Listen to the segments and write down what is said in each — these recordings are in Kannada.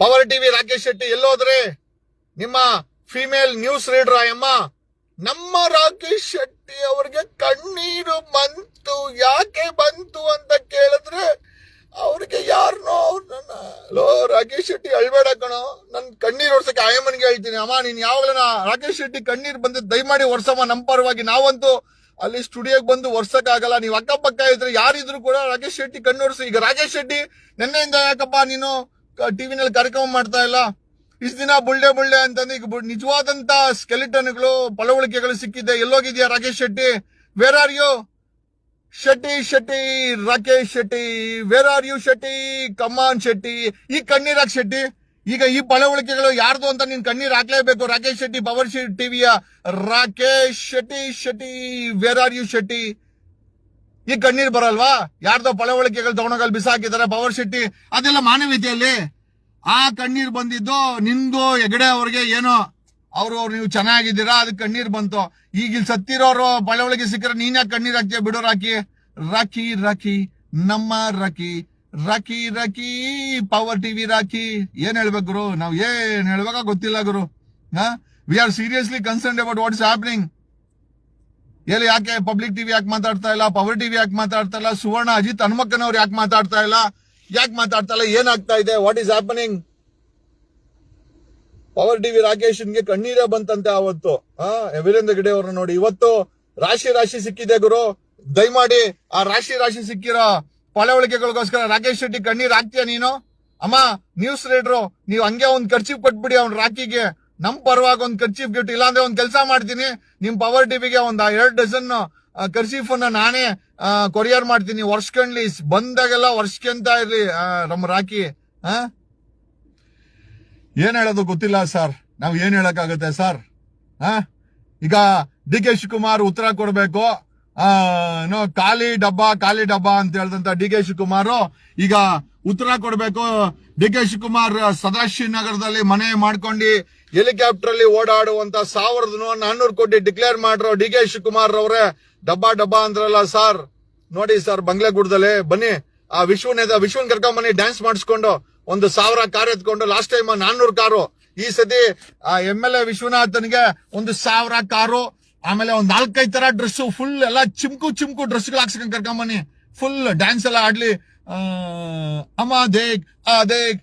ಪವರ್ ಟಿವಿ ರಾಕೇಶ್ ಶೆಟ್ಟಿ ಎಲ್ಲೋದ್ರೆ ನಿಮ್ಮ ಫಿಮೇಲ್ ನ್ಯೂಸ್ ರೀಡರ್ ಅಮ್ಮ ನಮ್ಮ ರಾಕೇಶ್ ಶೆಟ್ಟಿ ಅವ್ರಿಗೆ ಕಣ್ಣೀರು ಬಂತು. ಯಾಕೆ ಬಂತು ಅಂತ ಕೇಳಿದ್ರೆ ಅವ್ರಿಗೆ ಯಾರನೋ ಅವ್ರನ್ನ ಲೋ ರಾಕೇಶ್ ಶೆಟ್ಟಿ ಅಳ್ಬೇಡ ಕಣೋ. ನನ್ ಕಣ್ಣೀರು ಒರ್ಸಕ್ಕೆ ಆಯಮ್ಮನ್ಗೆ ಹೇಳ್ತೀನಿ. ಅಮ್ಮ, ನೀನ್ ಯಾವಾಗಲೂ ರಾಕೇಶ್ ಶೆಟ್ಟಿ ಕಣ್ಣೀರು ಬಂದಿದ್ದು ದಯಮಾಡಿ ಒರ್ಸಮ್ಮ ನಮ್ಮ ಪರವಾಗಿ. ನಾವಂತೂ ಅಲ್ಲಿ ಸ್ಟುಡಿಯೋಗೆ ಬಂದು ಆಗಲ್ಲ ನೀವು ಅಕ್ಕಪಕ್ಕ ಇದ್ರೆ ಯಾರಿದ್ರು ಕೂಡ ರಾಕೇಶ್ ಶೆಟ್ಟಿ ಕಣ್ಣೊರ್ಸು. ಈಗ ರಾಕೇಶ್ ಶೆಟ್ಟಿ, ನಿನ್ನೆಯಿಂದ ಯಾಕಪ್ಪ ನೀನು ಟಿವಿನಲ್ಲಿ ಕಾರ್ಯಕ್ರಮ ಮಾಡ್ತಾ ಇಲ್ಲ. ಇಷ್ಟು ದಿನ ಬುಳ್ಳೆ ಬುಳ್ಳೆ ಅಂತಂದು ಈಗ ನಿಜವಾದಂತ ಸ್ಕೆಲಿಟನ್ಗಳು, ಪಳವಳಿಕೆಗಳು ಸಿಕ್ಕಿದೆ. ಎಲ್ಲೋಗಿದ್ಯಾ Rakesh Shetty? Where are you Shetty Shetty, Rakesh Shetty. Where are you Shetty? Come on Shetty. ಈ ಕಣ್ಣೀರಾಕ್ ಶೆಟ್ಟಿ? ಈಗ ಈ ಪಳವಳಿಕೆಗಳು ಯಾರ್ದು ಅಂತ ನೀನ್ ಕಣ್ಣೀರ್ ಹಾಕ್ಲೇಬೇಕು. ರಾಕೇಶ್ ಶೆಟ್ಟಿ ಪವರ್ ಶಿ ಟಿವಿಯ Rakesh Shetty Shetty. Where are you Shetty? ಈ ಕಣ್ಣೀರ್ ಬರಲ್ವಾ? ಯಾರ್ದೋ ಪಳವಳಿಕೆಗಳು ತಗೊಂಡೋಗಲ್ಲಿ ಬಿಸಾಕಿದ್ದಾರೆ, ಪವರ್ ಶೆಟ್ಟಿ ಅದೆಲ್ಲ ಮಾನವೀಯತೆಯಲ್ಲಿ. ಆ ಕಣ್ಣೀರ್ ಬಂದಿದ್ದು ನಿಂದು ಹೆಗಡೆ ಅವ್ರಿಗೆ ಏನೋ, ಅವರು, ಅವ್ರು ನೀವು ಚೆನ್ನಾಗಿದ್ದೀರಾ? ಅದಕ್ಕೆ ಕಣ್ಣೀರ್ ಬಂತು. ಈಗ ಇಲ್ಲಿ ಸತ್ತಿರೋರು ಪಳವಳಿಗೆ ಸಿಕ್ಕರೆ ನೀನ್ ಯಾಕೆ ಕಣ್ಣೀರ್ ಹಾಕ್ತೀಯ ಬಿಡೋ ರಾಕಿ. ರಾಕಿ ರಾಕಿ, ನಮ್ಮ rakhi. Raki Raki, power TV Raki. ಏನ್ ಹೇಳ್ಬೇಕು ಗುರು? ನಾವ್ ಏನ್ ಹೇಳ್ಬೇಕಾ ಗೊತ್ತಿಲ್ಲ ಗುರು. We are seriously concern about what is happening ಎಲ್ಲಿ ಯಾಕೆ ಪಬ್ಲಿಕ್ ಟಿವಿ ಯಾಕೆ ಮಾತಾಡ್ತಾ ಇಲ್ಲ? ಪವರ್ ಟಿವಿ ಯಾಕೆ ಮಾತಾಡ್ತಾ ಇಲ್ಲ? ಸುವರ್ಣ, ಅಜಿತ್, ಹನುಮಕ್ಕನವ್ರು ಯಾಕೆ ಮಾತಾಡ್ತಾ ಇಲ್ಲ? ಯಾಕೆ ಮಾತಾಡ್ತಾ ಇಲ್ಲ? ಏನಾಗ್ತಾ ಇದೆ? What is happening power TV ರಾಕೇಶನ್ಗೆ ಕಣ್ಣೀರೇ ಬಂತಂತೆ ಅವತ್ತು ಆ ವೀರೇಂದ್ರ ಗಿಡೆ ಅವ್ರನ್ನ ನೋಡಿ. ಇವತ್ತು ರಾಶಿ ರಾಶಿ ಸಿಕ್ಕಿದೆ ಗುರು. ದಯಮಾಡಿ ಆ ರಾಶಿ ರಾಶಿ ಸಿಕ್ಕಿರೋ ಪಳವಳಿಕೆಗಳಿಗೋಸ್ಕರ ರಾಕೇಶ್ ಶೆಟ್ಟಿ ಕಣ್ಣೀರ್ ಹಾಕ್ತೀಯ ನೀನು? ಅಮ್ಮ ನ್ಯೂಸ್ ರೀಡ್ರು ನೀವು ಹಂಗೆ ಒಂದ್ ಖರ್ಚಿಗೆ ಕೊಟ್ಬಿಡಿ ಅವ್ನ ರಾಕಿಗೆ ನಮ್ ಪರವಾಗಿ ಒಂದ್ ಕರ್ಚೀಫ್ ಗಿಫ್ಟ್ ಇಲ್ಲಾಂದ್ರೆ ಒಂದ್ ಕೆಲಸ ಮಾಡ್ತೀನಿ. ನಿಮ್ ಪವರ್ ಟಿವಿಗೆ ಒಂದ್ ಎರಡ್ ಡಜನ್ ಕರ್ಚೀಫ್ ಅನ್ನ ನಾನೇ ಕೊರಿಯರ್ ಮಾಡ್ತೀನಿ. ವರ್ಷಕೊಂಡ್ಲಿ ಬಂದಾಗೆಲ್ಲ ವರ್ಷಕ್ಕೆಂತ ಇರ್ಲಿ ನಮ್ ರಾಕಿ ಏನ್ ಹೇಳೋದು ಗೊತ್ತಿಲ್ಲ ಸರ್. ನಾವ್ ಏನ್ ಹೇಳಕ್ಕಾಗತ್ತೆ ಸರ್? ಆ? ಈಗ ಡಿ ಕೆ ಶಿವಕುಮಾರ್ ಉತ್ತರ ಕೊಡ್ಬೇಕು. ಏನೋ ಖಾಲಿ ಡಬ್ಬ ಖಾಲಿ ಡಬ್ಬ ಅಂತ ಹೇಳಿದಂತ ಡಿ ಕೆ ಶಿವಕುಮಾರ್. ಈಗ ಉತ್ತರ ಕೊಡಬೇಕು. ಡಿ ಕೆ ಶಿವಕುಮಾರ್ ಸದಾಶಿವನಗರದಲ್ಲಿ ಮನೆ ಮಾಡ್ಕೊಂಡು ಹೆಲಿಕಾಪ್ಟರ್ ಅಲ್ಲಿ ಓಡಾಡುವಂತ ಸಾವಿರದ ನಾನ್ನೂರು ಕೋಟಿ ಡಿಕ್ಲೇರ್ ಮಾಡ್ರೋ ಡಿ ಕೆ ಶಿವಕುಮಾರ್ ಅವರೇ ಡಬ್ಬ ಡಬ್ಬ ಅಂದ್ರಲ್ಲ ಸರ್. ನೋಡಿ ಸರ್, ಬಂಗ್ಲೆಗೂಡದಲ್ಲಿ ಬನ್ನಿ. ಆ ವಿಶ್ವನೇದ ವಿಶ್ವನ್ ಕರ್ಕೊಂಡ್ ಬನ್ನಿ ಡ್ಯಾನ್ಸ್ ಮಾಡಿಸ್ಕೊಂಡು ಒಂದು ಸಾವಿರ ಕಾರ್ ಎತ್ಕೊಂಡು ಲಾಸ್ಟ್ ಟೈಮ್ ನಾನ್ನೂರು ಕಾರು. ಈ ಸತಿ ಆ ಎಂ ಎಲ್ ಎ ವಿಶ್ವನಾಥನ್ಗೆ ಒಂದು ಸಾವಿರ ಕಾರು. ಆಮೇಲೆ ಒಂದ್ ನಾಲ್ಕೈದು ತರ ಡ್ರೆಸ್ ಫುಲ್ ಎಲ್ಲ ಚಿಮ್ಕು ಚಿಮ್ಕು ಡ್ರೆಸ್ ಹಾಕ್ಸ್ಕೊಂಡ್ ಕರ್ಕೊಂಬನಿ ಫುಲ್ ಡ್ಯಾನ್ಸ್ ಎಲ್ಲ ಆಡ್ಲಿ. ಅಮ್ಮ ದೇಗ್, ಆ ದೇಗ್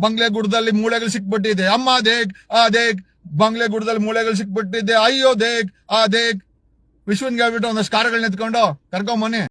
ಬಂಗ್ಲೆಗೂಡದಲ್ಲಿ ಮೂಳೆಗಳು ಸಿಕ್ಬಿಟ್ಟಿದೆ. ಅಮ್ಮ ದೇಗ್, ಆ ದೇಗ್ ಬಂಗ್ಲೆಗೂಡದಲ್ಲಿ ಮೂಳೆಗಳು ಸಿಕ್ಬಿಟ್ಟಿದೆ. ಅಯ್ಯೋ ದೇಗ್, ಆ ದೇಗ್. ವಿಶ್ವನ್ಗೆ ಹೇಳ್ಬಿಟ್ಟು ಒಂದಷ್ಟು ಕಾರ್ಗಳನ್ನ ಎತ್ಕೊಂಡು ಕರ್ಕೊಂಡ್ ಬನ್ನಿ.